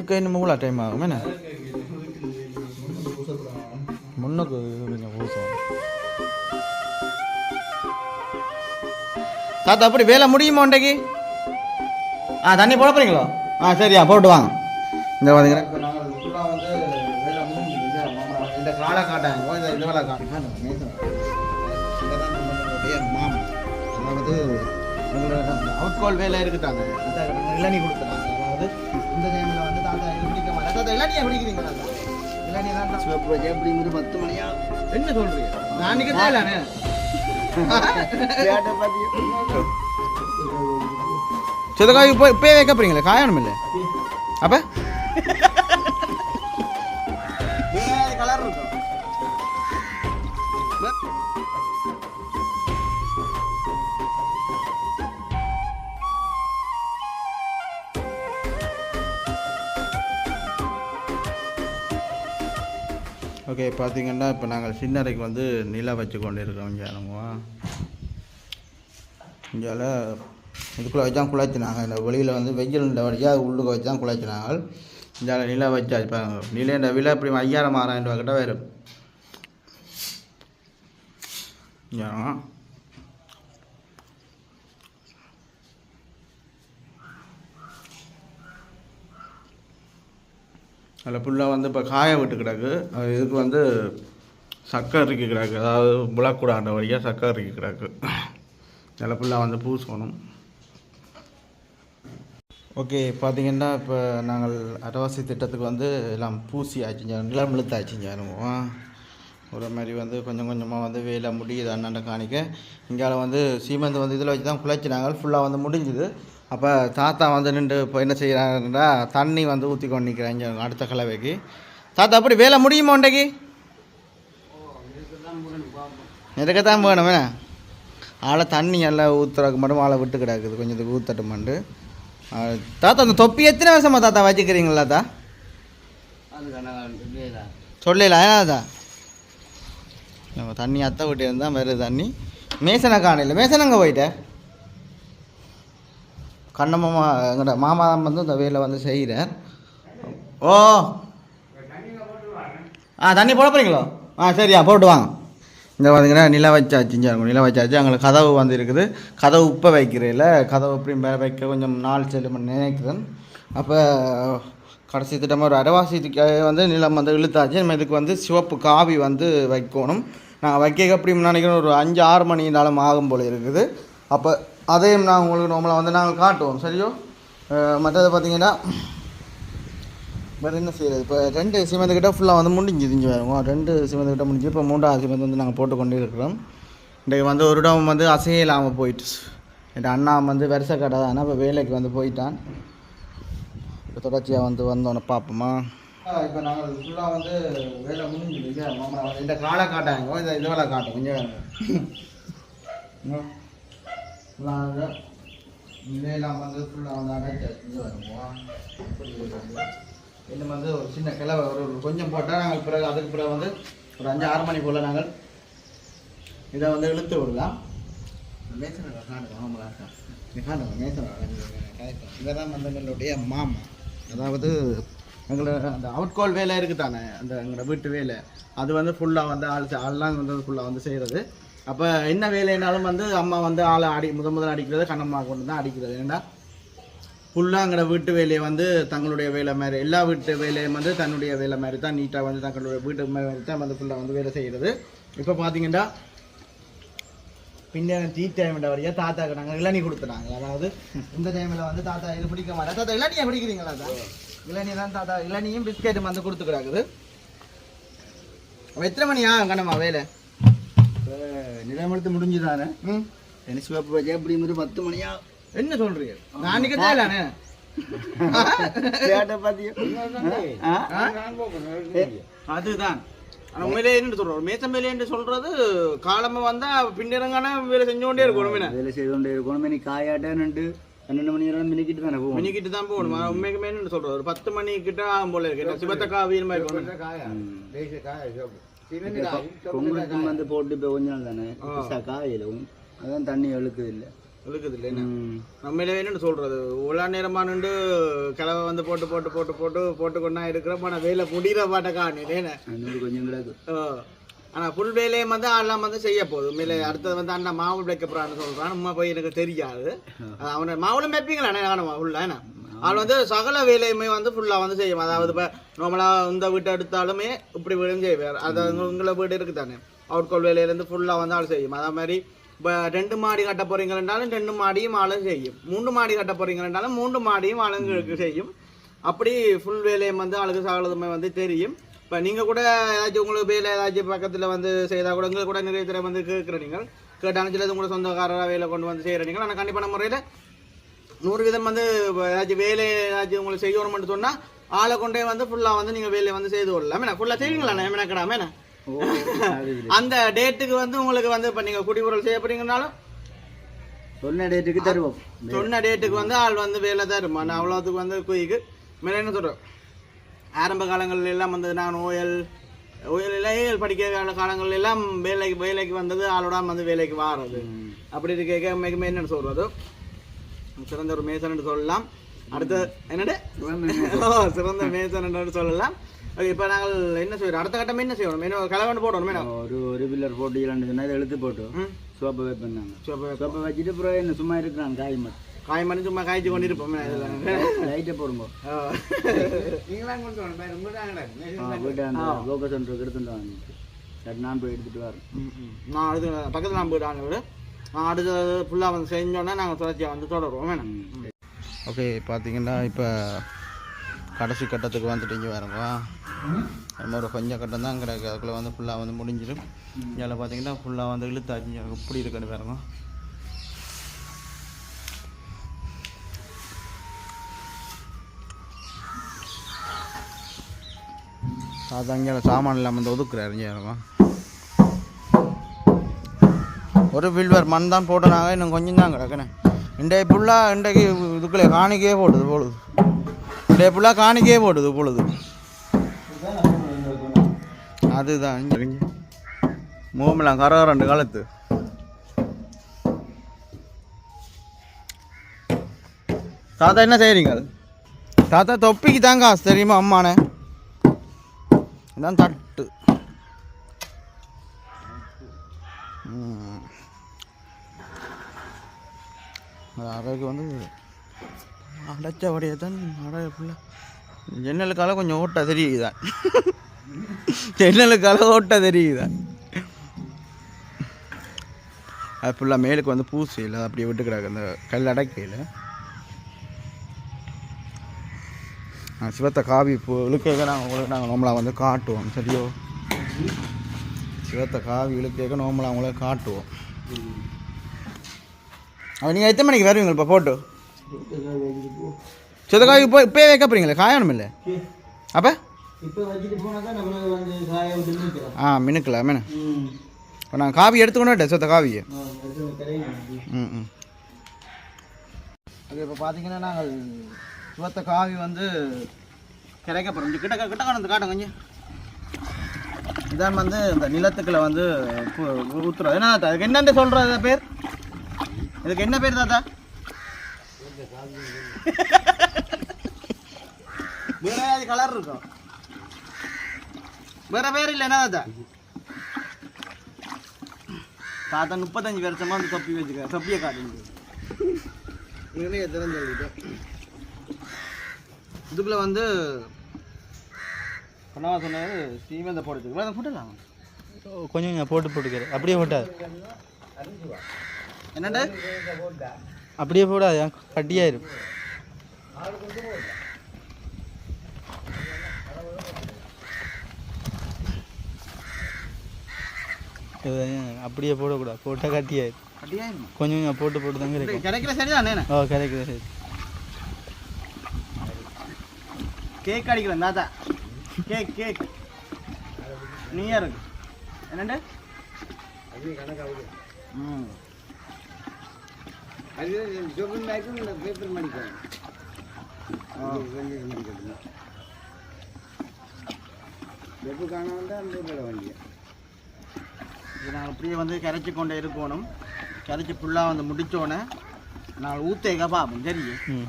இதுக்கு இன்னும் மூளா டைம் ஆகும் என்ன முன்னுக்கு கொஞ்சம் பூசம் தாத்தா அப்படி வேலை முடியுமா உண்டைக்கு ஆ தண்ணி போட போறீங்களோ ஆ சரியா போட்டு வாங்க இந்த பார்த்தீங்கன்னா வந்து வேலை முடிஞ்சு இந்த காலை காட்டாங்க இந்த இந்த வேலை காட்டுங்க மாமா அதாவது அவுட்கால் வேலை இருக்குதாங்க இளநீ கொடுத்துறாங்க அதாவது இந்த டைமில் வந்து தாத்தா இது பிடிக்க மாட்டேன் தாத்தா இளநியை பிடிக்கிறீங்க தாத்தா இளநீ தான். சிவப்பு வச்சா எப்படி இருந்து பத்து மணியா? என்ன சொல்றீங்க? நான் கேட்ட பாத்தியா? சிதக்காய் இப்போ இப்போயே வைக்க போறீங்களே காயணும் இல்லை அப்போ? கலர் இருக்கும். ஓகே பார்த்தீங்கன்னா இப்போ நாங்கள் சின்னரைக்கு வந்து நிலா வச்சு கொண்டு இருக்கோம் இங்கே நம்ம இங்கால இதுக்குள்ளே வச்சான் குழச்சினாங்க. இந்த வெளியில் வந்து வெயில் இந்த வழியாக உள்ளுக்கு வச்சா குழச்சினாங்க. இந்தால நிலா வச்சு பாருங்க. நிலைன்ற விலை இப்படி ஐயாயிரம் ஆறாயிரம் ரூபா கிட்ட வரும். அதில் ஃபுல்லாக வந்து இப்போ காய விட்டு கிடக்கு. அது இதுக்கு வந்து சக்கரை இறுக்கி கிடக்கு. அதாவது முளக்கூடாண்ட வழியாக சக்கரை இறுக்கி கிடக்கு. அதில் ஃபுல்லாக வந்து பூசணும். ஓகே பார்த்தீங்கன்னா இப்போ நாங்கள் அரவாசி திட்டத்துக்கு வந்து எல்லாம் பூசி ஆச்சுங்க நிலம் இழுத்தாச்சுங்க ஒரு மாதிரி வந்து கொஞ்சம் கொஞ்சமாக வந்து வேலை முடியுது அண்ணாண்ட காணிக்க. இங்கால வந்து சீமெந்து வந்து இதில் வச்சு தான் குழைச்சினாங்க ஃபுல்லாக வந்து முடிஞ்சுது. அப்போ தாத்தா வந்து நின்று இப்போ என்ன செய்கிறாருன்றா தண்ணி வந்து ஊற்றி கொண்டு நிற்கிறாங்க அடுத்த கலவைக்கு. தாத்தா அப்படி வேலை முடியுமா உண்டைக்கு? இருக்க தான் வேணும் வேணா ஆளை தண்ணி எல்லாம் ஊற்றுறதுக்கு மட்டும் ஆளை விட்டு கிடக்குது. கொஞ்சத்துக்கு ஊற்றட்டுமாண்டு தாத்தா அந்த தொப்பி எத்தனை வருஷமா தாத்தா வச்சுக்கிறீங்களா தாத்தா? அது சொல்லலாம் நம்ம தண்ணி அத்தை விட்டு இருந்தால் வருது தண்ணி. மேசனை காணையில் மேசனங்க போயிட்டேன் கண்ணம்மா எங்கட மாமா தான் வந்து இந்த வேலை வந்து செய்கிறேன் ஓ. ஆ தண்ணி போட போகிறீங்களோ ஆ சரியா போட்டு வாங்க. இந்த பார்த்தீங்கன்னா நில வச்சாச்சு இருக்கும் நில வச்சாச்சு. அங்கே கதவு வந்து இருக்குது. கதவு உப்பை வைக்கிறதில்ல கதவு இப்படி மேலே வைக்க கொஞ்சம் நாள் செல்லும் நினைக்கிறேன். அப்போ கடைசி திட்டமாக ஒரு அரைவாசிக்கு வந்து நிலம் வந்து இழுத்தாச்சு. நம்ம இதுக்கு வந்து சிவப்பு காவி வந்து வைக்கணும். நான் வைக்க எப்படி நினைக்கிறேன் ஒரு அஞ்சு ஆறு மணி நேரம் ஆகும் போல இருக்குது. அப்போ அதையும் நான் உங்களுக்கு நார்மலாக வந்து நாங்கள் காட்டுவோம். சரியோ? மற்றது பார்த்தீங்கன்னா வேறு என்ன செய்யறது? இப்போ ரெண்டு சிமெண்ட் கிட்ட ஃபுல்லாக வந்து முடிஞ்சுது இங்கே வரும் ரெண்டு சிமெண்ட் கிட்ட முடிஞ்சு இப்போ மூன்றாவது சிமெண்ட் வந்து நாங்கள் போட்டு கொண்டே இருக்கிறோம். இன்றைக்கு வந்து ஒரு இடம் வந்து அசைய இல்லாமல் போயிட்டு என் அண்ணா வந்து வருஷ கடை தானே இப்போ வேலைக்கு வந்து போயிட்டான். இப்போ தொடர்ச்சியாக வந்து வந்தோன்னே பார்ப்போமா இப்போ நாங்கள் ஃபுல்லாக வந்து வேலை முடிஞ்சுது மாமா இந்த காலை காட்டாங்க. இந்த இது வேலை காட்டும். கொஞ்சம் நாங்கள் இதெல்லாம் வந்து ஃபுல்லாக வந்து இன்னும் வந்து ஒரு சின்ன கிளவை ஒரு கொஞ்சம் போட்டால் நாங்கள் பிறகு அதுக்கு பிறகு வந்து ஒரு அஞ்சு ஆறு மணி போல் நாங்கள் இதை வந்து இழுத்து விடலாம். மேசனை ஆமாம் காணுங்க இதெல்லாம் வந்து எங்களுடைய மாமா. அதாவது எங்களோட அந்த அவுட்கால் வேலை இருக்குது தானே அந்த எங்களோட வீட்டு வேலை. அது வந்து ஃபுல்லாக வந்து ஆள் ஆள்லாம் வந்து ஃபுல்லாக வந்து செய்கிறது அப்போ என்ன வேலைனாலும் வந்து அம்மா வந்து ஆளை அடி முத முதல் அடிக்கிறது கண்ணம்மா கொண்டு தான் அடிக்கிறது. ஏன்னா புல்லாங்கிற வீட்டு வேலையை வந்து தங்களுடைய வேலை மாதிரி எல்லா வீட்டு வேலையும் வந்து தன்னுடைய வேலை மாதிரி தான் நீட்டாக வந்து தங்களுடைய வீட்டு மாதிரி தான் வந்து ஃபுல்லாக வந்து வேலை செய்கிறது இப்போ பார்த்தீங்கன்னா பின்னாடி டீ டைமில் வரையா தாத்தாக்கு நாங்கள் இளநீ கொடுத்துட்டாங்க. அதாவது இந்த டைமில் வந்து தாத்தா இது பிடிக்க மாட்டேன் தாத்தா இளநியை பிடிக்கிறீங்களா தாத்தா? இளநீ தான் தாத்தா இளநியும் பிஸ்கெட்டும் வந்து கொடுத்துக்கிறாங்க எத்தனை மணியா கண்ணம்மா வேலை? நிலம் எடுத்து முடிஞ்சுதானே? ம். என்ன சிவப்பு வச்சா எப்படி இருந்து பத்து மணியா? என்ன சொல்றீங்க? நான் அன்னைக்கு தேலானே கேட்ட பாத்தியா? அதுதான். ஆனா உண்மையிலே என்ன சொல்றோம் வேலை என்று சொல்றது காலமா வந்தா பின்னிறங்கான வேலை செஞ்சோண்டே இருக்கணும் என்ன? வேலை செய்து கொண்டே இருக்கணும் மணி காயாட்டேன்னு பன்னெண்டு மணி நேரம் மினிக்கிட்டு தானே போகும் மணிக்கிட்டு தான் போகணும். உண்மைக்குமே என்ன சொல்றது ஒரு பத்து மணி கிட்ட ஆகும் போல இருக்கு. சிவத்த காவியல் மாதிரி இருக்கணும். பொங்கலுக்கும் வந்து போட்டு இப்போ கொஞ்ச நாள் தானே. காயிலும் அதான் தண்ணி அழுக்குது இல்லை இழுக்குது இல்லை என்ன? ம். நம்மளே என்னன்னு சொல்றது? உலா நேரமா நின்று கிளவை வந்து போட்டு போட்டு போட்டு போட்டு போட்டு கொண்டா இருக்கிறப்ப ஆனால் வேலை முடிகிற பாட்டை இன்னொரு கொஞ்சம் கிடக்கு. ஆனால் புல் வேலையும் வந்து எல்லாம் வந்து செய்ய போகுது. உண்மையிலே அடுத்தது வந்து அண்ணா மாவு வைக்க போறான்னு சொல்றான். நம்ம போய் எனக்கு தெரியாது. அவனை மாவுளும் வைப்பீங்களா? காணுமா ஃபுல்லாக என்ன? அவள் வந்து சகல வேலையுமே வந்து ஃபுல்லாக வந்து செய்யும். அதாவது இப்போ நார்மலாக இந்த வீட்டை எடுத்தாலுமே இப்படி வீடும் செய்வார். அது உங்களை வீடு இருக்கு தானே அவுட்கோல் வேலையிலேருந்து ஃபுல்லாக வந்து ஆள் செய்யும். அதே மாதிரி இப்போ ரெண்டு மாடி கட்ட போறீங்கன்றாலும் ரெண்டு மாடியும் ஆளும் செய்யும். மூன்று மாடி கட்ட போறீங்கன்றாலும் மூன்று மாடியும் ஆளுங்களுக்கு செய்யும். அப்படி ஃபுல் வேலையும் வந்து ஆளுக்கு சகலதுமே வந்து தெரியும். இப்போ நீங்கள் கூட ஏதாச்சும் உங்களுக்கு வேலை ஏதாச்சும் பக்கத்தில் வந்து செய்தால் கூட உங்களுக்கு கூட நிறைய தடவை வந்து கேட்குற நீங்கள். கேட்டாலும் சிலது கூட சொந்தக்காரராக வேலை கொண்டு வந்து செய்கிற நீங்கள். ஆனால் கண்டிப்பான முறையில் நூறு விதம் வந்து ஏதாச்சும் வேலை ஏதாச்சும் உங்களுக்கு செய்யணும்னு சொன்னால் ஆளை கொண்டே வந்து ஃபுல்லாக வந்து நீங்கள் வேலையை வந்து செய்து என்ன? ஃபுல்லாக செய்வீங்களா? என்ன? கிடாம. அந்த டேட்டுக்கு வந்து உங்களுக்கு வந்து இப்போ நீங்கள் குடிபொருள் செய்ய போறீங்கனாலும் சொன்ன டேட்டுக்கு தருவோம். சொன்ன டேட்டுக்கு வந்து ஆள் வந்து வேலை தரும் நான் அவ்வளோத்துக்கு வந்து குயிக்கு. மேலே என்ன சொல்கிறோம் ஆரம்ப காலங்கள்ல எல்லாம் வந்து நான் ஓயல் ஓயல் படிக்கிற கால காலங்கள்ல எல்லாம் வேலைக்கு வேலைக்கு வந்தது ஆளோட வந்து வேலைக்கு வாரது. அப்படி இருக்க மிக என்னன்னு சொல்றது? சிறந்த ஒரு மேசன் சொல்லலாம். அடுத்து என்னடு சிறந்த மேசன் என்று சொல்லலாம். இப்போ நாங்கள் என்ன செய்யறோம் அடுத்த கட்டம் என்ன செய்யணும் என்ன கலவண்டு போடணும் என்ன ஒரு ஒரு பில்லர் போட்டு இல்லைன்னு சொன்னா இதை எழுத்து போட்டு சோப்பை வைப்பேன் சரி, சோப்பை வச்சுட்டு அப்புறம் என்ன சும்மா இருக்கிறான் காய் மட்டும். காய் மணி சும்மா காய்ச்சி கொண்டு இருப்போம் லைட்டை போடுங்க. சென்டருக்கு எடுத்துட்டு வாங்க நான் போய் எடுத்துட்டு வரேன். நான் அடுத்து பக்கத்தில் நான் போயிட்டு விட. நான் அடுத்தது ஃபுல்லாக வந்து செஞ்சோன்னா நாங்கள் தொடர்ச்சியாக வந்து தொடருவோம். வேணும். ஓகே பார்த்தீங்கன்னா இப்போ கடைசி கட்டத்துக்கு வந்துட்டீங்க வரவா இன்னொரு கொஞ்சம் கட்டம் தான் கிடக்கு. அதுக்குள்ளே வந்து ஃபுல்லாக வந்து முடிஞ்சிடும். இதில் பார்த்தீங்கன்னா ஃபுல்லாக வந்து இழுத்தாச்சு. எப்படி இருக்குன்னு பாருங்க. அதாங்க சாமான் இல்லாமல் வந்து ஒதுக்குறாரு இங்கே இருக்கும் ஒரு வில்வர் மண் தான் போட்டனாங்க இன்னும் கொஞ்சம் தான் கிடக்குண்ணே இன்றைய ஃபுல்லாக இன்றைக்கு இதுக்குள்ளே காணிக்கே போடுது பொழுது. இன்றைய ஃபுல்லாக காணிக்கே போடுது பொழுது. அதுதான் மூமெல்லாம் கர ரெண்டு காலத்து தாத்தா என்ன செய்கிறீங்க தாத்தா தொப்பிக்கு தான் காசு தெரியுமா அம்மானே? இதான் தட்டு. ம். அது அறகு வந்து அடைச்சபடியே தான் அடகு ஃபுல்லாக ஜன்னலுக்கால கொஞ்சம் ஓட்ட தெரியுதான் ஜன்னலுக்கால ஓட்ட தெரியுதான் அது ஃபுல்லாக மேலுக்கு வந்து பூசி இல்லை அப்படியே விட்டுக்கிறாங்க அந்த கல் அடைக்கையில். சிவத்தை காவி இழுக்கேக்க நாங்கள் உங்களுக்கு நாங்கள் நோம்பலாக வந்து காட்டுவோம் சரியோ? சிவத்தை காவி இழுக்கேக்க நோம்பலாக அவங்கள காட்டுவோம். அவன் நீங்கள் எத்தனை மணிக்கு வருவீங்க இப்போ போட்டு சிவத்தக்காய்க்கு இப்போ இப்போயே வைக்க போகிறீங்களே காயணும் இல்லை அப்போ? ஆ மினுக்கலாம் மினு. இப்போ நான் காவி எடுத்துக்கணும் சொத்த காவியை. ம் ம். ஓகே இப்போ பார்த்தீங்கன்னா நாங்கள் சுவத்த காவி வந்து கிடைக்க போகிறோம் கிட்ட கிட்ட காணும் காட்டும் கொஞ்சம். இதான் வந்து இந்த நிலத்துக்குள்ள வந்து ஊற்றுறோம் ஏன்னா அதுக்கு என்னென்ன சொல்கிறது பேர்? இதுக்கு என்ன பேர் தாத்தா? வேற கலர் இருக்கும் வேற பேர் இல்லை என்ன தாத்தா? தாத்தா முப்பத்தஞ்சு வருஷமா வந்து தொப்பி வச்சுக்க தொப்பியை காட்டுங்க இவனே எத்தனை சொல்லிட்டேன் இதுக்குள்ள வந்து கண்ணவா சொன்னது சீமெந்த போட்டு வேறு கொஞ்சம் கொஞ்சம் போட்டு போட்டுக்கிறேன். அப்படியே போட்டாது என்னண்டு அப்படியே போடாது ஏன் கட்டியாயிரும். அப்படியே போடக்கூடாது போட்டால் கட்டியாயிரும். கொஞ்சம் கொஞ்சம் போட்டு போட்டு தாங்க இருக்கும் கிடைக்கிற சரிதானே ஓ கிடைக்குது சரி கேக் அடிக்கிறேன் தாத்தா கேக் கேக் நீயா இருக்கு. என்னண்டு? ம். அது ஜோபின் பேக்கும் இந்த பேப்பர் மடிக்கணும் வெப்பு காண வந்தால் அந்த வண்டியை. இது நாங்கள் அப்படியே வந்து கரைச்சி கொண்டே இருக்கணும். கரைச்சி ஃபுல்லாக வந்து முடித்தோடனே நான் ஊத்தேக்க பார்ப்போம் சரி ம்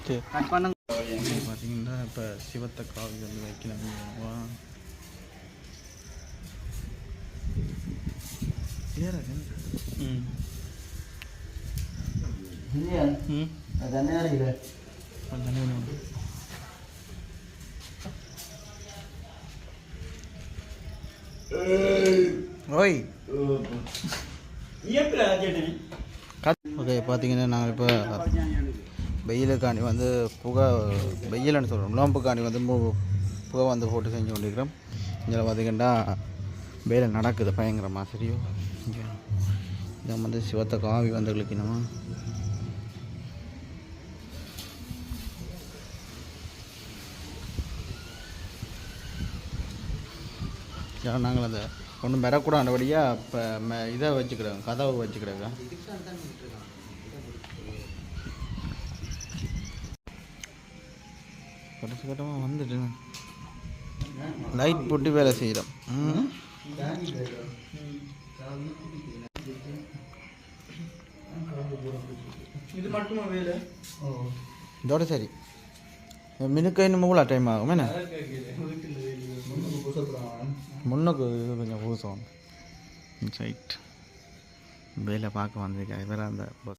சரி. கட் பண்ண பார்த்தீங்கன்னா இப்போ சிவத்த காவி வந்து வைக்கலாம் ம். ஓய் ஓகே பார்த்தீங்கன்னா நாங்கள் இப்போ வெயிலுக்காண்டி வந்து புகை வெயில்னு சொல்கிறோம் நோம்புக்காண்டி வந்து மு புகை வந்து போட்டு செஞ்சு கொண்டிருக்கிறோம் இதில் பார்த்தீங்கன்னா வேலை நடக்குது பயங்கரமாக சரியோ இங்கே இதை வந்து சிவத்த காவி வந்து கிளிக்கணுமா ஏன்னா நாங்கள் அந்த ஒன்றும் பெறக்கூடாதபடியாக இப்போ ம இதை வச்சுக்கிறோம் கதவை வச்சுக்கிறோங்க. கடைசி கட்டமாக வந்துட்டு லைட் போட்டு வேலை செய்கிறோம். ம்? இது மட்டுமா வேலை? இதோட சரி. மினுக்கு இன்னும் டைம் ஆகும் என்ன? முன்னுக்கு இது கொஞ்சம் பூசம் சைட். வேலை பார்க்க வந்திருக்கேன் இவர் அந்த